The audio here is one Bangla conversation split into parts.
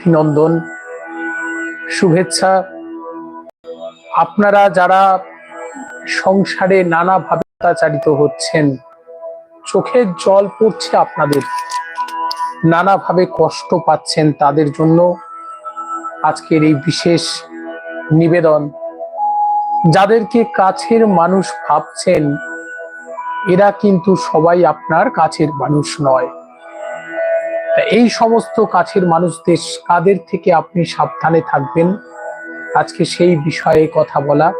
অভিনন্দন শুভেচ্ছা। আপনারা যারা সংসারে নানাভাবে অত্যাচারিত হচ্ছেন, চোখের জল পড়ছে আপনাদের। নানাভাবে কষ্ট পাচ্ছেন তাদের জন্য আজকের এই বিশেষ নিবেদন। যাদেরকে কাছের মানুষ ভাবছেন, এরা কিন্তু সবাই আপনার কাছের মানুষ নয়। এই সমস্ত কাছের মানুষদের, কাদের থেকে আপনি সাবধানে থাকবেন? আজকে সেই বিষয়ে কথা বলা।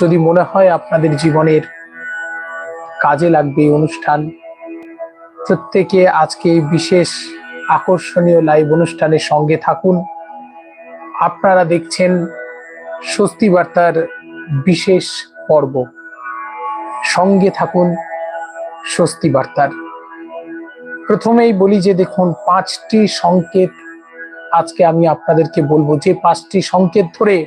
যদি মনে হয় আপনাদের জীবনের কাজে লাগবে এই অনুষ্ঠান, প্রত্যেকে আজকে বিশেষ আকর্ষণীয় লাইভ অনুষ্ঠানের সঙ্গে থাকুন। আপনারা দেখছেন স্বস্তি বার্তার বিশেষ পর্ব। সঙ্গে থাকুন স্বস্তি বার্তার। প্রথমেই বলি যে দেখুন, পাঁচটি সংকেত আজকে আমি আপনাদেরকে বলব। যে পাঁচটি সংকেত ধরে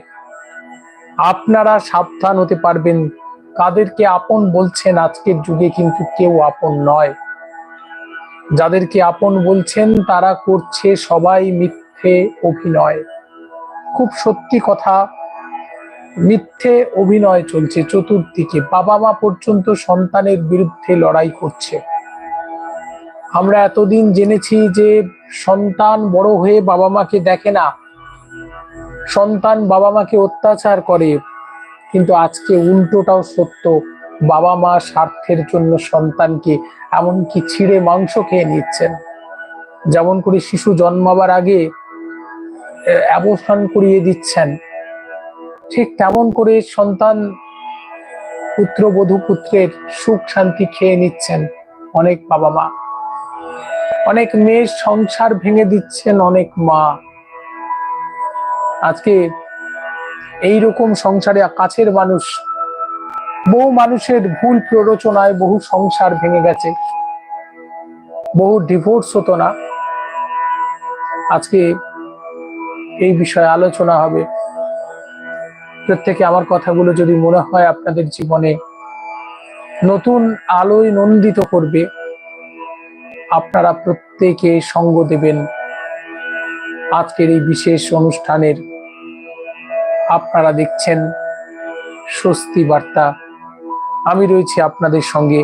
আপনারা সাবধান হতে পারবেন। কাদেরকে আপন বলছেন, আজকের যুগে কিন্তু কেউ আপন নয়। যাদেরকে আপন বলছেন, তারা করছে সবাই মিথ্যে অভিনয়। খুব সত্যি কথা, মিথ্যে অভিনয় চলছে চতুর্দিকে। বাবা মা পর্যন্ত সন্তানের বিরুদ্ধে লড়াই করছে। আমরা এতদিন জেনেছি যে সন্তান বড় হয়ে বাবা মাকে দেখে না। সন্তান বাবা মাকে অত্যাচার করে। কিন্তু আজকে উল্টোটাও সত্য। বাবা মা স্বার্থের জন্য সন্তানকে এমনকি ছিঁড়ে মাংস খেয়ে নিচ্ছেন। যেমন করে শিশু জন্মাবার আগে অবসান করিয়ে দিচ্ছেন। ঠিক তেমন করে সন্তান পুত্রবধূ পুত্রের সুখ শান্তি খেয়ে নিচ্ছেন অনেক বাবা মা। অনেক মেয়ের সংসার ভেঙে দিচ্ছেন অনেক মা। আজকে এই রকম সংসারে কাছের মানুষ, বহু মানুষের ভুল প্ররোচনায় বহু সংসার ভেঙে গেছে। বহু ডিভোর্স হতো না। আজকে এই বিষয়ে আলোচনা হবে। প্রত্যেকে আমার কথাগুলো যদি মনে হয় আপনাদের জীবনে, নতুন আলোয় নন্দিত করবে। আপনারা প্রত্যেকে সঙ্গ দেবেন। আজকের এই বিশেষ অনুষ্ঠানের আপনারা দেখছেন স্বস্তি বার্তা। আমি রয়েছি আপনাদের সঙ্গে।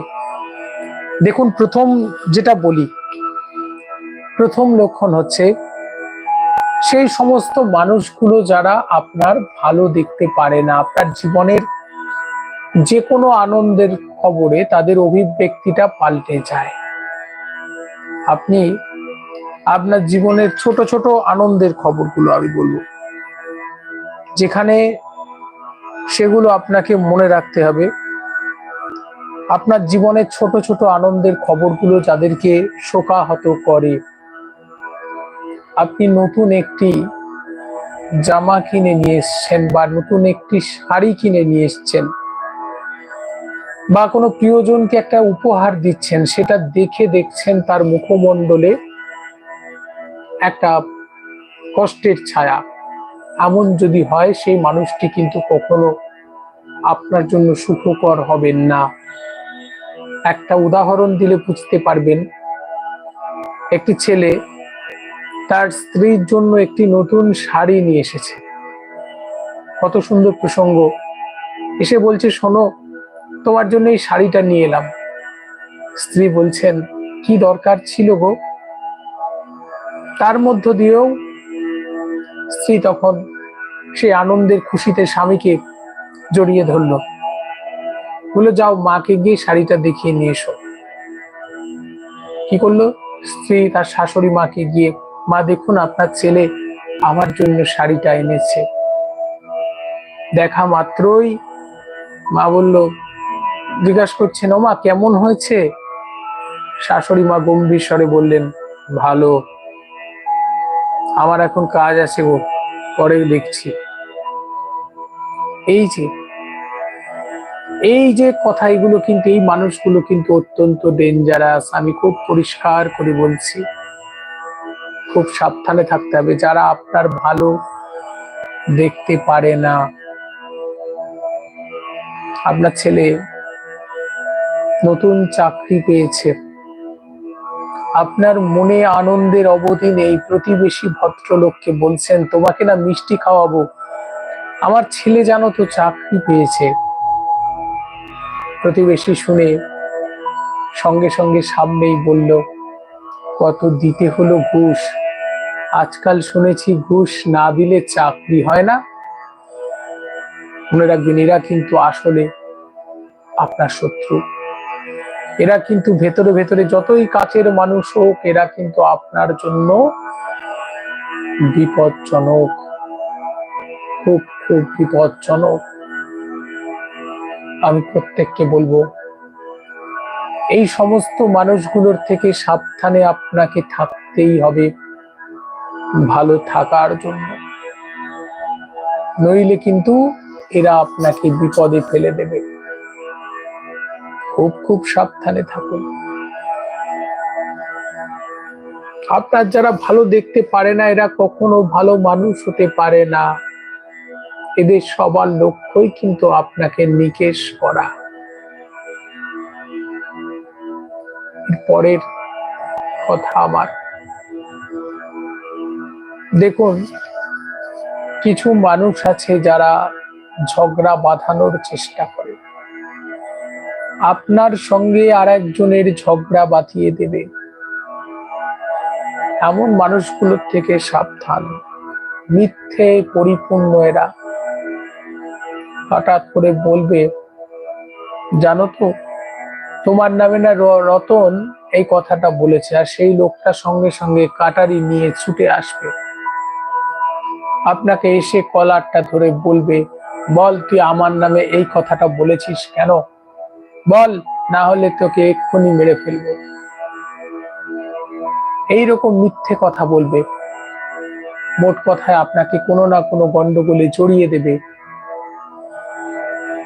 দেখুন, প্রথম যেটা বলি, প্রথম লক্ষণ হচ্ছে, সেই সমস্ত মানুষগুলো যারা আপনার ভালো দেখতে পারে না, আপনার জীবনের যে কোনো আনন্দের খবরে তাদের অভিব্যক্তিটা পাল্টে যায়। আপনি আপনার জীবনের ছোট ছোট আনন্দের খবরগুলো আমি বলব। যেখানে সেগুলো আপনাকে মনে রাখতে হবে। আপনার জীবনের ছোট ছোট আনন্দের খবরগুলো যাদেরকে শোকাহত করে। আপনি নতুন একটি জামা কিনে নিয়ে এসছেন বা নতুন একটি শাড়ি কিনে নিয়ে এসছেন। বা কোনো প্রিয়জনকে একটা উপহার দিচ্ছেন, সেটা দেখে দেখছেন তার মুখমণ্ডলে একটা কষ্টের ছায়া। এমন যদি হয়, সেই মানুষটি কিন্তু কখনো আপনার জন্য সুখকর হবেন না। একটা উদাহরণ দিলে বুঝতে পারবেন, একটি ছেলে তার স্ত্রীর জন্য একটি নতুন শাড়ি নিয়ে এসেছে। কত সুন্দর প্রসঙ্গ। এসে বলছে, শোনো তোমার জন্য এই শাড়িটা নিয়ে এলাম। স্ত্রী বলছেন, কি দরকার ছিল গো? তার মধ্য দিয়েও স্ত্রী তখন সে আনন্দের খুশিতে স্বামীকে জড়িয়ে ধরলো। বলে যাও, মাকে গিয়ে শাড়িটা দেখিয়ে নিয়ে এসো। কি করল? স্ত্রী তার শাশুড়ি মাকে গিয়ে, মা, দেখুন, আপনার ছেলে আমার জন্য শাড়িটা এনেছে। দেখা মাত্রই মা বলল জিজ্ঞাসা করছেন ও মা কেমন হয়েছে? শাশুড়ি মা গম্ভীর স্বরে বললেন, ভালো। আমার এখন কাজ আছে গো পরে দেখছি। এই যে এই যে কথা এগুলো কিন্তু, এই মানুষগুলো কিন্তু অত্যন্ত ডেঞ্জারাস আমি খুব পরিষ্কার করে বলছি, খুব সাবধানে থাকতে হবে। যারা আপনার ভালো দেখতে পারে না, আপনার ছেলে নতুন চাকরি পেয়েছে। আপনার মনে আনন্দের অবধি নেই প্রতিবেশী ভদ্রলোককে বলছেন, তোমাকে না মিষ্টি খাওয়াবো। আমার ছেলে জানো তো চাকরি পেয়েছে। প্রতিবেশী শুনে সঙ্গে সঙ্গে সামনেই বলল, কত দিতে হলো ঘুষ? আজকাল শুনেছি ঘুষ না দিলে চাকরি হয় না। মনে রাখবেন, এরা কিন্তু আসলে আপনার শত্রু। এরা কিন্তু ভেতরে ভেতরে যতই কাছের মানুষ হোক, এরা কিন্তু আপনার জন্য বিপজ্জনক। খুব খুব বিপজ্জনক। আমি প্রত্যেককে বলব, এই সমস্ত মানুষগুলোর থেকে সাবধানে আপনাকে থাকতেই হবে, ভালো থাকার জন্য। নইলে কিন্তু এরা আপনাকে বিপদে ফেলে দেবে। খুব খুব সাবধানে থাকুন। আপনার যারা ভালো দেখতে পারে না, এরা কখনো ভালো মানুষ হতে পারে না। এদের সবার লক্ষ্যই কিন্তু আপনাকে নিকেশ করা। পরের কথা আমার। দেখুন, কিছু মানুষ আছে যারা ঝগড়া বাঁধানোর চেষ্টা আপনার সঙ্গে আর একজনের ঝগড়া বাঁধিয়ে দেবে। এমন মানুষগুলোর থেকে সাবধান। মিথ্যে, পরিপূর্ণ এরা। হঠাৎ করে বলবে, জানো তো, তোমার নামে না রতন এই কথাটা বলেছে, আর সেই লোকটা সঙ্গে সঙ্গে কাটারি নিয়ে ছুটে আসবে। আপনাকে এসে কলারটা ধরে বলবে, বল, তুই আমার নামে এই কথাটা বলেছিস কেন? বল, না হলে তোকে এক্ষুনি মেরে ফেলব। এইরকম মিথ্যে কথা বলবে। মোট কথায় আপনাকে কোনো না কোনো গন্ডগোলে জড়িয়ে দেবে।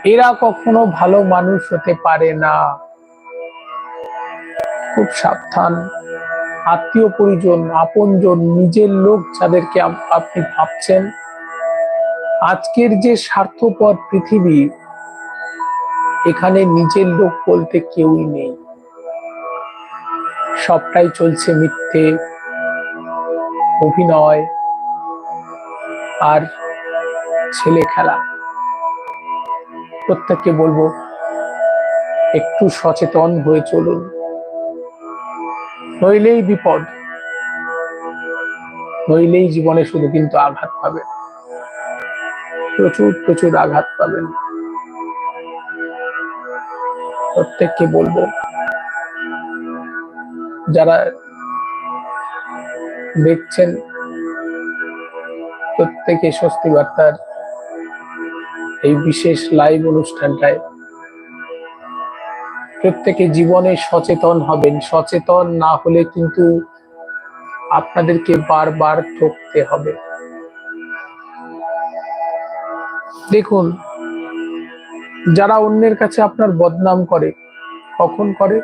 এরা কখনো ভালো মানুষ হতে পারে না। খুব সাবধান। আত্মীয় পরিজন, আপনজন, নিজের লোক যাদেরকে আপ- আপনি ভাবছেন। আজকের যে স্বার্থপর পৃথিবী এখানে নিজের লোক বলতে কেউই নেই। সবটাই চলছে মিথ্যে, অভিনয় আর ছেলে খেলা। প্রত্যেককে বলব, একটু সচেতন হয়ে চলুন। নইলেই বিপদ, নইলেই জীবনে শুধু কিন্তু আঘাত পাবেন। প্রচুর প্রচুর আঘাত পাবেন। প্রত্যেককে বলব, যারা দেখছেন প্রত্যেকে স্বস্তি বার্তার এই বিশেষ লাইভ অনুষ্ঠানটায়, প্রত্যেকে জীবনে সচেতন হবেন। সচেতন না হলে কিন্তু আপনাদেরকে বারবার ঠকতে হবে। দেখুন যারা অন্যের কাছে আপনার বদনাম করে, কখন করে?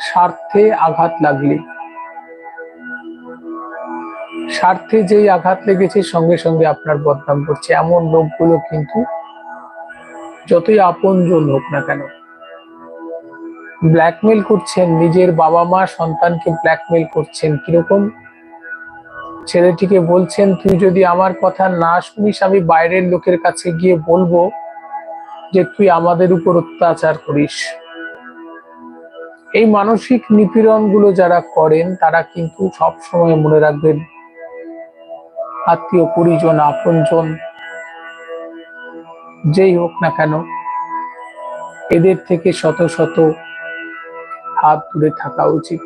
স্বার্থে আঘাত লাগলে। স্বার্থে যেই আঘাত লেগেছে, সঙ্গে সঙ্গে আপনার বদনাম করছে। এমন লোকগুলো কিন্তু যতই আপন আপনজন হোক না কেন ব্ল্যাকমেল করছেন, নিজের বাবা মা, সন্তানকে ব্ল্যাকমেল করছেন। কীরকম? ছেলেটিকে বলছেন, তুই যদি আমার কথা না শুনিস, আমি বাইরের লোকের কাছে গিয়ে বলব যে তুই আমাদের উপর অত্যাচার করিস। এই মানসিক নিপীড়নগুলো যারা করেন, তারা কিন্তু সব সময় মনে রাখবেন, আত্মীয় পরিজন, আপনজন, যেই হোক না কেন, এদের থেকে শত শত হাত দূরে থাকা উচিত।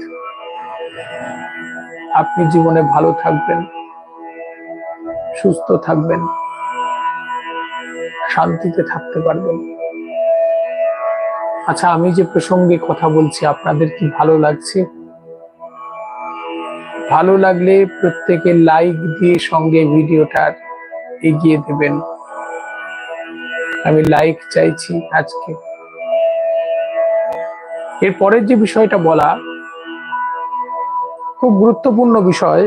আপনি জীবনে ভালো থাকবেন, সুস্থ থাকবেন। শান্তিতে থাকতে পারবেন আচ্ছা আমি যে প্রসঙ্গে কথা বলছি, আপনাদের কি ভালো লাগছে? ভালো লাগলে প্রত্যেকে লাইক দিয়ে সঙ্গে ভিডিওটার এগিয়ে দেবেন। আমি লাইক চাইছি আজকে। এর পরের যে বিষয়টা বলা, খুব গুরুত্বপূর্ণ বিষয়,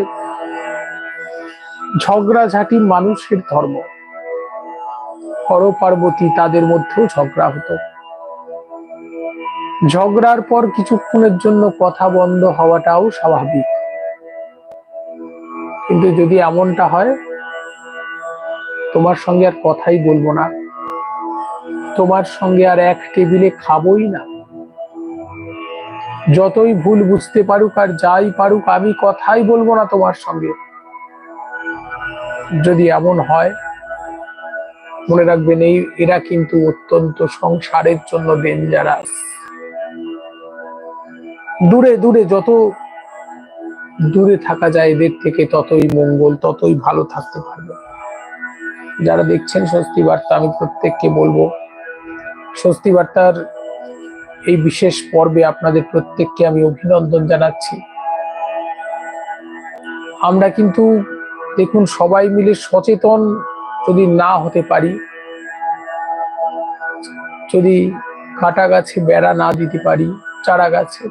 ঝগড়াঝাটি মানুষের ধর্ম। হর পার্বতী তাদের মধ্যেও ঝগড়া হতো। ঝগড়ার পর কিছুক্ষণের জন্য কথা বন্ধ হওয়াটাও স্বাভাবিক। কিন্তু যদি এমনটা হয়, তোমার সঙ্গে আর কথাই বলব না। তোমার সঙ্গে আর এক টেবিলে খাবোই না। যতই ভুল বুঝতে পারুক আর যাই পারুক, আমি কথাই বলব না তোমার সঙ্গে। যদি এমন হয় মনে রাখবেন, এই, এরা কিন্তু অত্যন্ত সংসারের জন্য ডেঞ্জারাস দূরে দূরে, যত দূরে থাকা যায় এদের থেকে ততই মঙ্গল, ততই ভালো থাকতে পারবে। যারা দেখছেন স্বস্তি বার্তা, আমি প্রত্যেককে বলব, স্বস্তি বার্তার এই বিশেষ পর্বে আপনাদের প্রত্যেককে আমি অভিনন্দন জানাচ্ছি। আমরা কিন্তু দেখুন সবাই মিলে সচেতন যদি না হতে পারি, যদি কাটা গাছে বেড়া না দিতে পারি চারা গাছে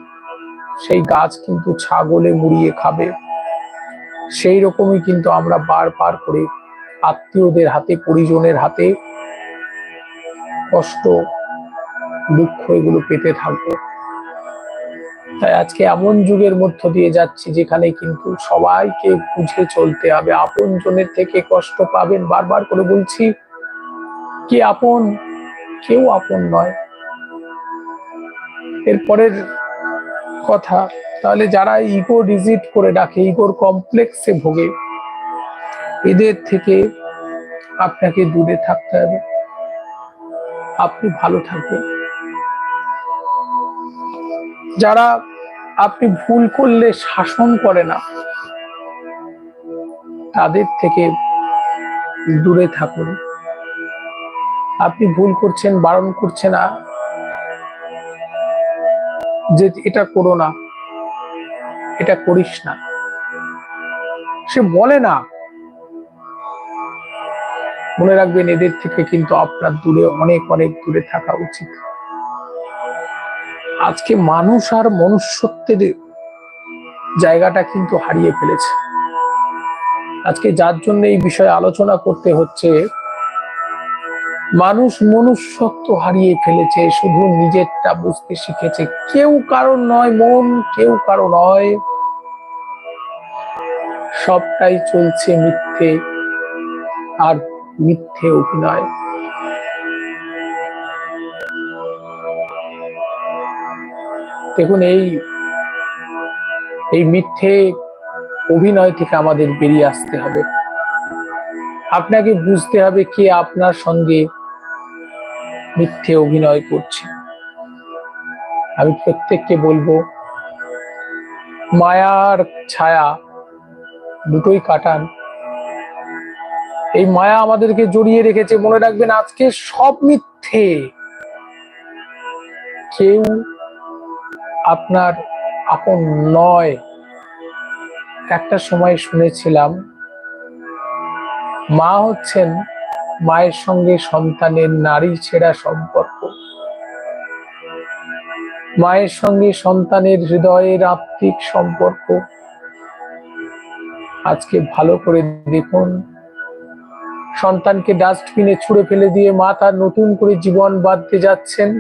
সেই গাছ কিন্তু ছাগলে মুড়িয়ে খাবে। সেই রকমই কিন্তু আমরা বারবার করে আত্মীয়দের হাতে, পরিজনের হাতে কষ্ট, দুঃখ এগুলো পেতে থাকব। তাই আজকে এমন যুগের মধ্য দিয়ে যাচ্ছি যেখানে কিন্তু সবাইকে বুঝে চলতে হবে। আপন জনের থেকে কষ্ট পাবেন। বারবার করে বলছি, কি আপন? কেউ আপন নয়। এরপরের কথা, তাহলে যারা ইগো ডিজিট করে ডাকে ইগোর কমপ্লেক্সে ভোগে, এদের থেকে আপনাকে দূরে থাকতে হবে। আপনি ভালো থাকবেন। যারা আপনি ভুল করলে শাসন করে না, তাদের থেকে দূরে থাকুন। আপনি ভুল করছেন, বারণ করছে না, যে এটা করো না, এটা করিস না। সে বলে না। মনে রাখবেন এদের থেকে কিন্তু আপনার দূরে, অনেক অনেক দূরে থাকা উচিত। আজকে মানুষ আর মনুষ্যত্বের জায়গাটা কিন্তু হারিয়ে ফেলেছে। আজকে যার জন্য এই বিষয়ে আলোচনা করতে হচ্ছে, মানুষ মনুষ্যত্ব হারিয়ে ফেলেছে, শুধু নিজেরটা বুঝতে শিখেছে। কেউ কারণ নয়, মন কেউ কারও নয়। সবটাই চলছে মিথ্যে, আর মিথ্যে অভিনয়। দেখুন, এই এই মিথ্যে অভিনয় থেকে আমাদের বেরিয়ে আসতে হবে। আপনাকে বুঝতে হবে কে আপনার সঙ্গে মিথ্যে অভিনয় করছে। আমি প্রত্যেককে বলব, মায়ার ছায়া দুটোই কাটান। এই মায়া আমাদেরকে জড়িয়ে রেখেছে। মনে রাখবেন, আজকে সব মিথ্যে। কেউ আপনার আপন নয়। একটা সময় শুনেছিলাম, মা হচ্ছেন মায়ের সঙ্গে সন্তানের নারী ছেঁড়া সম্পর্ক। মায়ের সঙ্গে সন্তানের হৃদয়ের আত্মিক সম্পর্ক। আজকে ভালো করে দেখুন। সন্তানকে ডাস্টবিনে ছুঁড়ে ফেলে দিয়ে মা তার নতুন করে জীবন বাঁধতে যাচ্ছেন।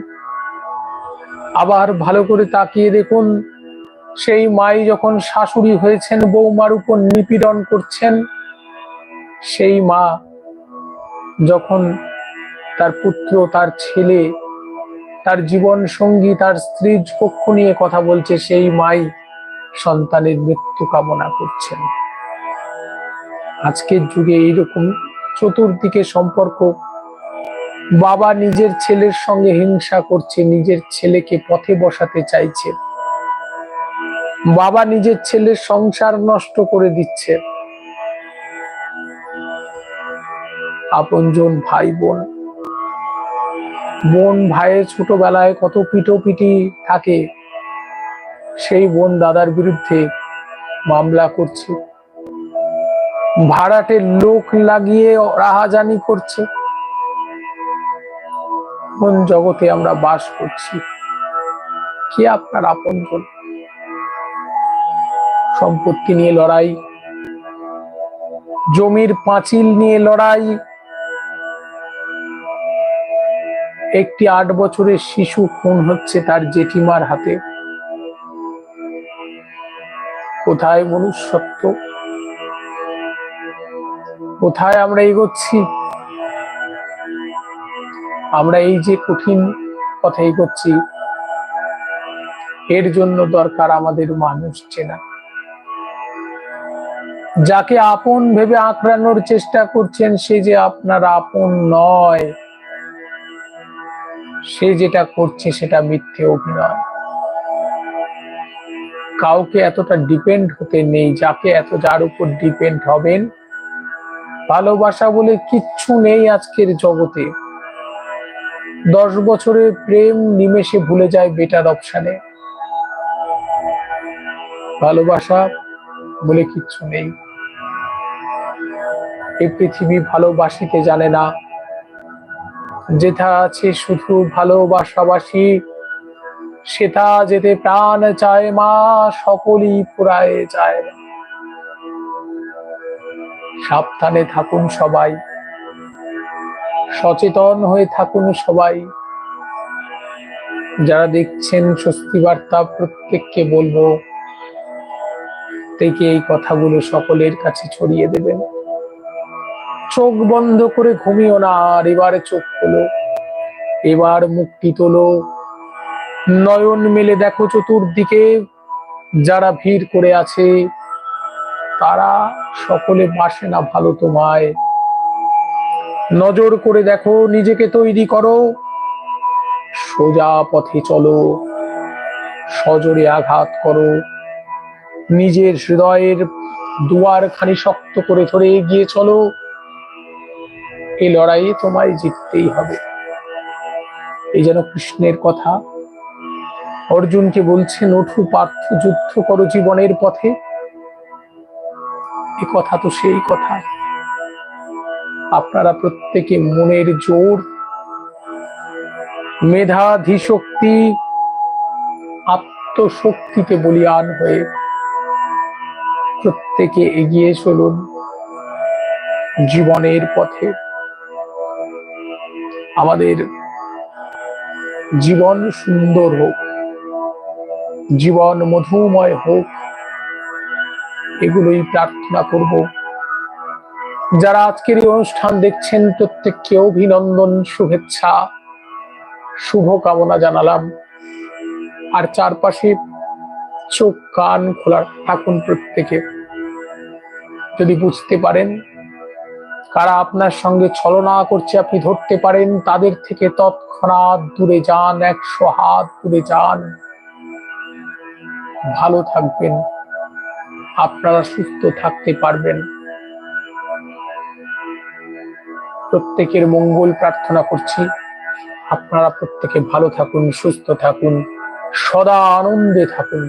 আবার ভালো করে তাকিয়ে দেখুন। সেই মাই যখন শাশুড়ি হয়েছেন, বৌমার উপর নিপীড়ন করছেন, সেই মা যখন তার পুত্র, তার ছেলে, তার জীবন সঙ্গী, তার স্ত্রীর পক্ষ নিয়ে কথা বলছে, সেই মাই সন্তানের মৃত্যু কামনা করছেন। আজকের যুগে এইরকম চতুর্দিকে সম্পর্ক বাবা নিজের ছেলের সঙ্গে হিংসা করছে, নিজের ছেলেকে পথে বসাতে চাইছে। বাবা নিজের ছেলের সংসার নষ্ট করে দিচ্ছে। আপনজন ভাই, বোন। বোন ভাইয়ের ছোটবেলায় কত পিটোপিটি থাকে, সেই বোন দাদার বিরুদ্ধে মামলা করছে। ভাড়াটের লোক লাগিয়ে রাহাজানি করছে। কোন জগতে আমরা বাস করছি। কি আপনার আপনজন সম্পত্তি নিয়ে লড়াই, জমির পাঁচিল নিয়ে লড়াই, একটি আট বছরের শিশু খুন হচ্ছে তার জেঠিমার হাতে। কোথায় মনুষ্যত্ব? কোথায় আমরা এগোচ্ছি? আমরা এই যে কঠিন পথে এগোচ্ছি এর জন্য দরকার আমাদের মানুষ চেনা। যাকে আপন ভেবে আঁকড়ানোর চেষ্টা করছেন, সে যে আপনার আপন নয়, সে যেটা করছে সেটা মিথ্যে অভিনয়। কাউকে এতটা ডিপেন্ড হতে নেই, যাকে এত যার উপর ডিপেন্ড হবেন। ভালোবাসা বলে কিচ্ছু নেই আজকের জগতে। দশ বছরের প্রেম নিমেষে ভুলে যায় বেটার অপশানে ভালোবাসা বলে কিচ্ছু নেই। এই পৃথিবী ভালোবাসিতে জানে না। যেথা আছে শুধু ভালোবাসাবাসী সেটা যেতে প্রাণ চায় মা, সকলই পুরায় যায়। সাবধানে থাকুন সবাই। সচেতন হয়ে থাকুন সবাই। যারা দেখছেন স্বস্তি বার্তা প্রত্যেককে বলব, থেকে এই কথাগুলো সকলের কাছে ছড়িয়ে দেবেন। চোখ বন্ধ করে ঘুমিও না, আর এবারে চোখ খোলো। এবার মুক্তি তোলো। নয়ন মেলে দেখো চতুর্দিকে, যারা ভিড় করে আছে, তারা সকলে বাসে না ভালো তোমায়। নজর করে দেখো, নিজেকে তৈরি করো। সোজা পথে চলো, সজোরে আঘাত করো। নিজের হৃদয়ের দুয়ার খানি শক্ত করে ধরে এগিয়ে চলো। এই লড়াইয়ে তোমায় জিততেই হবে। এই যেন কৃষ্ণের কথা। অর্জুনকে বলছেন, ওঠু, পার্থ, যুদ্ধ করো জীবনের পথে। এ কথা তো সেই কথা। আপনারা প্রত্যেকে মনের জোর মেধা ধীশক্তি আত্মশক্তিতে বলিয়ান হয়ে প্রত্যেকে এগিয়ে চলুন জীবনের পথে। আমাদের জীবন সুন্দর হোক, জীবন মধুময় হোক, এগুলোই প্রার্থনা করব। যারা আজকের এই অনুষ্ঠান দেখছেন, প্রত্যেককে অভিনন্দন, শুভেচ্ছা শুভ কামনা জানালাম। আর চারপাশে চোখ, কান খোলা থাকুন প্রত্যেকে। যদি বুঝতে পারেন কারা আপনার সঙ্গে ছলনা করছে, আপনি ধরতে পারেন, তাদের থেকে তৎক্ষণাৎ দূরে যান, একশো হাত দূরে যান। ভালো থাকবেন, আপনারা সুস্থ থাকতে পারবেন। প্রত্যেকের মঙ্গল প্রার্থনা করছি। আপনারা প্রত্যেকে ভালো থাকুন সুস্থ থাকুন সদা আনন্দে থাকুন।